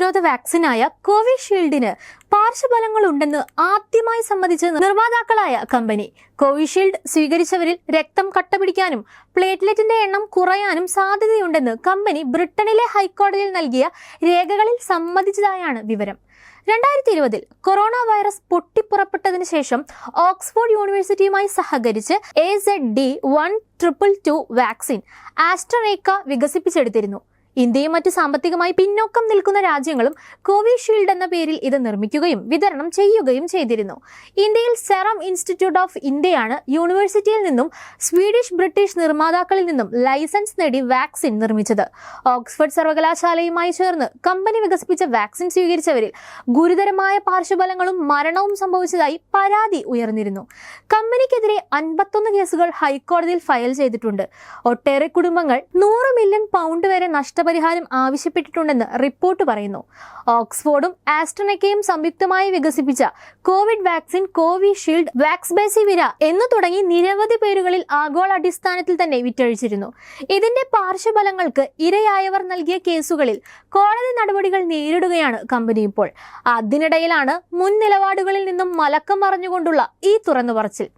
പ്രതിരോധ വാക്സിനായ കോവിഷീൽഡിന് പാർശ്വഫലങ്ങൾ ഉണ്ടെന്ന് ആദ്യമായി സമ്മതിച്ച നിർമ്മാതാക്കളായ കമ്പനി. കോവിഷീൽഡ് സ്വീകരിച്ചവരിൽ രക്തം കട്ടപിടിക്കാനും പ്ലേറ്റ്ലെറ്റിന്റെ എണ്ണം കുറയാനും സാധ്യതയുണ്ടെന്ന് കമ്പനി ബ്രിട്ടനിലെ ഹൈക്കോടതിയിൽ നൽകിയ രേഖകളിൽ സമ്മതിച്ചതായാണ് വിവരം. രണ്ടായിരത്തി ഇരുപതിൽ കൊറോണ വൈറസ് പൊട്ടിപ്പുറപ്പെട്ടതിന് ശേഷം ഓക്സ്ഫോർഡ് യൂണിവേഴ്സിറ്റിയുമായി സഹകരിച്ച് A Z D one triple two vaccine AstraZeneca വികസിപ്പിച്ചെടുത്തിരുന്നു. ഇന്ത്യയും മറ്റ് സാമ്പത്തികമായി പിന്നോക്കം നിൽക്കുന്ന രാജ്യങ്ങളും കോവിഷീൽഡ് എന്ന പേരിൽ ഇത് നിർമ്മിക്കുകയും വിതരണം ചെയ്യുകയും ചെയ്തിരുന്നു. ഇന്ത്യയിൽ സെറം ഇൻസ്റ്റിറ്റ്യൂട്ട് ഓഫ് ഇന്ത്യയാണ് യൂണിവേഴ്സിറ്റിയിൽ നിന്നും സ്വീഡിഷ് ബ്രിട്ടീഷ് നിർമ്മാതാക്കളിൽ നിന്നും ലൈസൻസ് നേടി വാക്സിൻ നിർമ്മിച്ചത്. ഓക്സ്ഫോർഡ് സർവകലാശാലയുമായി ചേർന്ന് കമ്പനി വികസിപ്പിച്ച വാക്സിൻ സ്വീകരിച്ചവരിൽ ഗുരുതരമായ പാർശ്വഫലങ്ങളും മരണവും സംഭവിച്ചതായി പരാതി ഉയർന്നിരുന്നു. കമ്പനിക്കെതിരെ അൻപത്തൊന്ന് കേസുകൾ ഹൈക്കോടതിയിൽ ഫയൽ ചെയ്തിട്ടുണ്ട്. ഒട്ടേറെ കുടുംബങ്ങൾ നൂറ് മില്യൺ പൗണ്ട് വരെ നഷ്ടപരിഹാരം ആവശ്യപ്പെട്ടിട്ടുണ്ടെന്ന് റിപ്പോർട്ട് പറയുന്നു. ഓക്സ്ഫോർഡും ആസ്ട്രനക്കയും സംയുക്തമായി വികസിപ്പിച്ച കോവിഡ് വാക്സിൻ കോവിഷീൽഡ് വാക്സ്ബേസിവിര എന്നു തുടങ്ങി നിരവധി പേരുകളിൽ ആഗോള അടിസ്ഥാനത്തിൽ തന്നെ വിറ്റഴിച്ചിരുന്നു. ഇതിന്റെ പാർശ്വഫലങ്ങൾക്ക് ഇരയായവർ നൽകിയ കേസുകളിൽ കോടതി നടപടികൾ നേരിടുകയാണ് കമ്പനി ഇപ്പോൾ. അതിനിടയിലാണ് മുൻ നിലപാടുകളിൽ നിന്നും മലക്കം മറിഞ്ഞുകൊണ്ടുള്ള ഈ തുറന്നു പറച്ചിൽ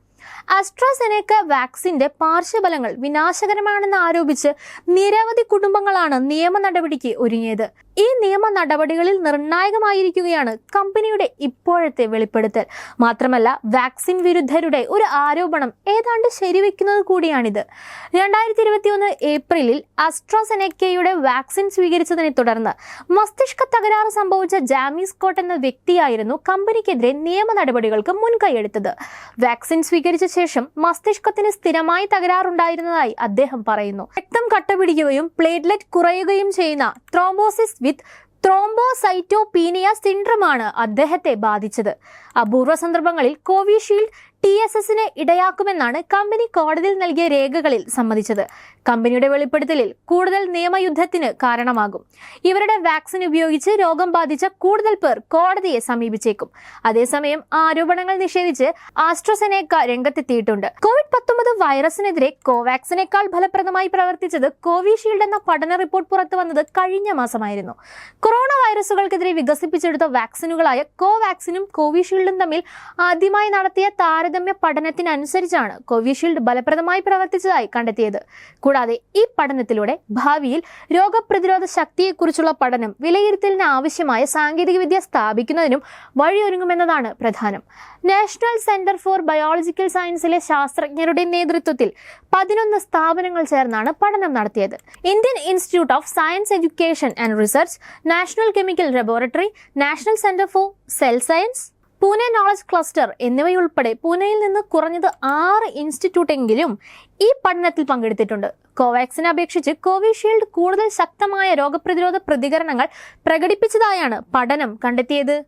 അസ്ട്രാസെനേക്ക വാക്സിന്റെ പാർശ്വഫലങ്ങൾ വിനാശകരമാണെന്ന് ആരോപിച്ച് നിരവധി കുടുംബങ്ങളാണ് നിയമ നടപടിക്ക് ഒരുങ്ങിയത്. ഈ നിയമ നടപടികളിൽ നിർണായകമായിരിക്കുകയാണ് കമ്പനിയുടെ ഇപ്പോഴത്തെ വെളിപ്പെടുത്തൽ. മാത്രമല്ല വാക്സിൻ വിരുദ്ധരുടെ ഒരു ആരോപണം ഏതാണ്ട് ശരിവെക്കുന്നത് കൂടിയാണിത്. രണ്ടായിരത്തി ഇരുപത്തിയൊന്ന് ഏപ്രിലിൽ അസ്ട്രോസെനക്കയുടെ വാക്സിൻ സ്വീകരിച്ചതിനെ തുടർന്ന് മസ്തിഷ്ക തകരാറ് സംഭവിച്ച ജാമി കോട്ട് എന്ന വ്യക്തിയായിരുന്നു കമ്പനിക്കെതിരെ നിയമ നടപടികൾക്ക് മുൻകൈയെടുത്തത്. വാക്സിൻ സ്വീകരിച്ച ശേഷം മസ്തിഷ്കത്തിന് സ്ഥിരമായി തകരാറുണ്ടായിരുന്നതായി അദ്ദേഹം പറയുന്നു. രക്തം കട്ടപിടിക്കുകയും പ്ലേറ്റ്ലെറ്റ് കുറയുകയും ചെയ്യുന്ന ത്രോംബോസിസ് വിത്ത് ത്രോംബോസൈറ്റോപീനിയ സിൻഡ്രമാണ് അദ്ദേഹത്തെ ബാധിച്ചത്. അപൂർവ സന്ദർഭങ്ങളിൽ കോവിഷീൽഡ് ടി എസ് എസിന് ഇടയാക്കുമെന്നാണ് കമ്പനി കോടതിയിൽ നൽകിയ രേഖകളിൽ സമ്മതിച്ചത്. കമ്പനിയുടെ വെളിപ്പെടുത്തലിൽ കൂടുതൽ നിയമയുദ്ധത്തിന് കാരണമാകും. ഇവരുടെ വാക്സിൻ ഉപയോഗിച്ച് രോഗം ബാധിച്ച കൂടുതൽ പേർ കോടതിയെ സമീപിച്ചേക്കും. അതേസമയം ആരോപണങ്ങൾ നിഷേധിച്ച് ആസ്ട്രസെനേക്ക രംഗത്തെത്തിയിട്ടുണ്ട്. കോവിഡ് പത്തൊമ്പത് വൈറസിനെതിരെ കോവാക്സിനേക്കാൾ ഫലപ്രദമായി പ്രവർത്തിച്ചത് കോവിഷീൽഡ് എന്ന പഠന റിപ്പോർട്ട് പുറത്തു വന്നത് കഴിഞ്ഞ മാസമായിരുന്നു. കൊറോണ വൈറസുകൾക്കെതിരെ വികസിപ്പിച്ചെടുത്ത വാക്സിനുകളായ കോവാക്സിനും കോവിഷീൽഡും തമ്മിൽ ആദ്യമായി നടത്തിയ താരതമ്യ പഠനത്തിനനുസരിച്ചാണ് കോവിഷീൽഡ് ഫലപ്രദമായി പ്രവർത്തിച്ചതായി കണ്ടെത്തിയത്. കൂടാതെ ഈ പഠനത്തിലൂടെ ഭാവിയിൽ രോഗപ്രതിരോധ ശക്തിയെക്കുറിച്ചുള്ള പഠനം വിലയിരുത്തലിന് ആവശ്യമായ സാങ്കേതികവിദ്യ സ്ഥാപിക്കുന്നതിനും വഴിയൊരുങ്ങുമെന്നതാണ് പ്രധാനം. നാഷണൽ സെന്റർ ഫോർ ബയോളജിക്കൽ സയൻസിലെ ശാസ്ത്രജ്ഞരുടെ നേതൃത്വത്തിൽ പതിനൊന്ന് സ്ഥാപനങ്ങൾ ചേർന്നാണ് പഠനം നടത്തിയത്. Indian Institute of Science Education and Research National Chemical Laboratory National Centre for Cell Science Pune Knowledge Cluster എന്നിവയുൾപ്പെടെ പൂനെയിൽ നിന്ന് കുറഞ്ഞത് ആറ് ഇൻസ്റ്റിറ്റ്യൂട്ടെങ്കിലും ഈ പഠനത്തിൽ പങ്കെടുത്തിട്ടുണ്ട്. കോവാക്സിനെ അപേക്ഷിച്ച് കോവിഷീൽഡ് കൂടുതൽ ശക്തമായ രോഗപ്രതിരോധ പ്രതികരണങ്ങൾ പ്രകടിപ്പിച്ചതായാണ് പഠനം കണ്ടെത്തിയത്.